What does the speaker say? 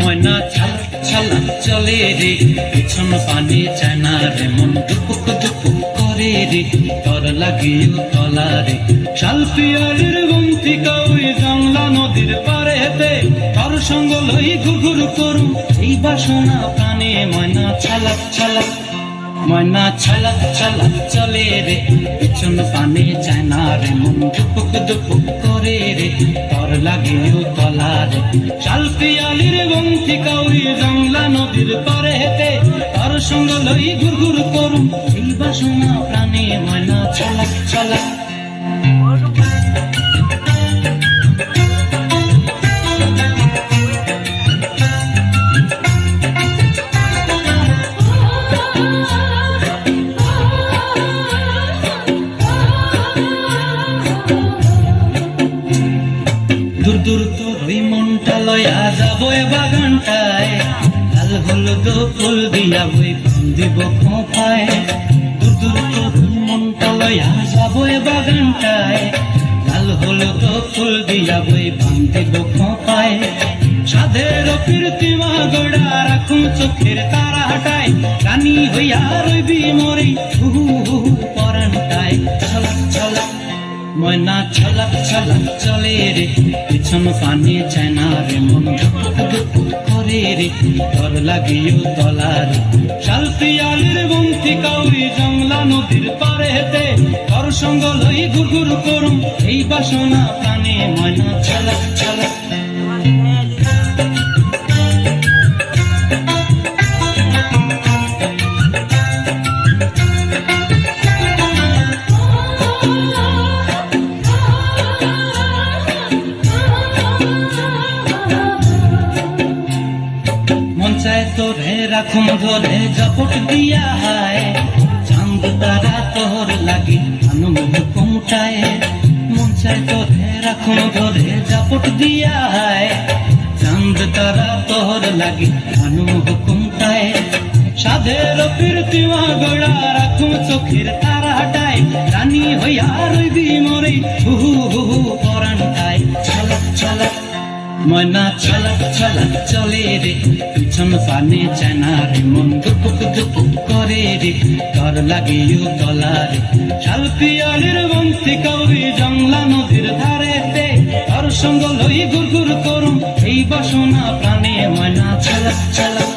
ময়না ছাল ছালা চলে রে, পিছন পানি চায় না রে, মন দুপুক দুপুক করে রে তর লাগে তলা রে। শাল পিয়ারের গন্তিকা ওই জংলা নদীর পারে হেতে তর সঙ্গ লই ঘুঘুর করু এই বাসনা প্রাণে ময়না ছালাক ছালাক ময়না ছালা ছালাক চলে রে, পিছন পানি চায়না রে, মন দুপুক দুপুক রে তর লাগিও তলা রে শাল পিয়ালির গন্তি কাউরি জংলা নদীর পারে হেতে তর সঙ্গ লই ঘুর ঘুর করু বাসনা প্রাণে ময়না চলা ছালাক দূর দূর তোর ওই মনটা লয়া যাব এ বাগানটায়। লাল হলুদ ফুল দিয়া বই দিব খোঁপায়। দূর দূর তোর ওই মনটা লয়া যাব এ বাগানটায়। লাল হলুদ ফুল দিয়া বই দিব খোঁপায়। সাধের কীর্তিমা গোড়া রাখুন চোখের তারা হাটায় রানী হইয়া রইবি মরি হু হু পরানটায়। ছলক ছলক ময়না ছলক ছলক চলে রে, পিছন পানি চায় না রে মন করে রে তর লাগিও তলা রে। শাল পিয়ালির বন্তি কাউরি জংলা নদীর পারে হেতে তর সঙ্গ লই ঘুরঘুর করুম, এই বাসনা প্রাণে ময়না ছলক ছলক রাখুন ধরে জপট দিয়া হায়। চাঁদ তারা তোর লাগি আনন্দ কমটায়। মন চায় তোরে রাখুন ধরে জপট দিয়া হায়। চাঁদ তারা তোর লাগি আনন্দ কমটায়। সাধের কীর্তিমা গোড়া রাখুন চোখের তারা হাটায় রানী হইয়া রইবি মরে, হু হু হু পরানটায় ছলক ছলক ময়না ছলক ছলক চলে রে, পিছন পানে চেনা রে, মন দুপুক দুপুক করে রে তর লাগে ইউ তলা রে। শাল পিয়ালির বন্তি কাউরি জংলা নদীর ধারে তে তর সঙ্গ লই গুর গুর করুম, এই বাসনা প্রাণে ময়না ছলক ছলক।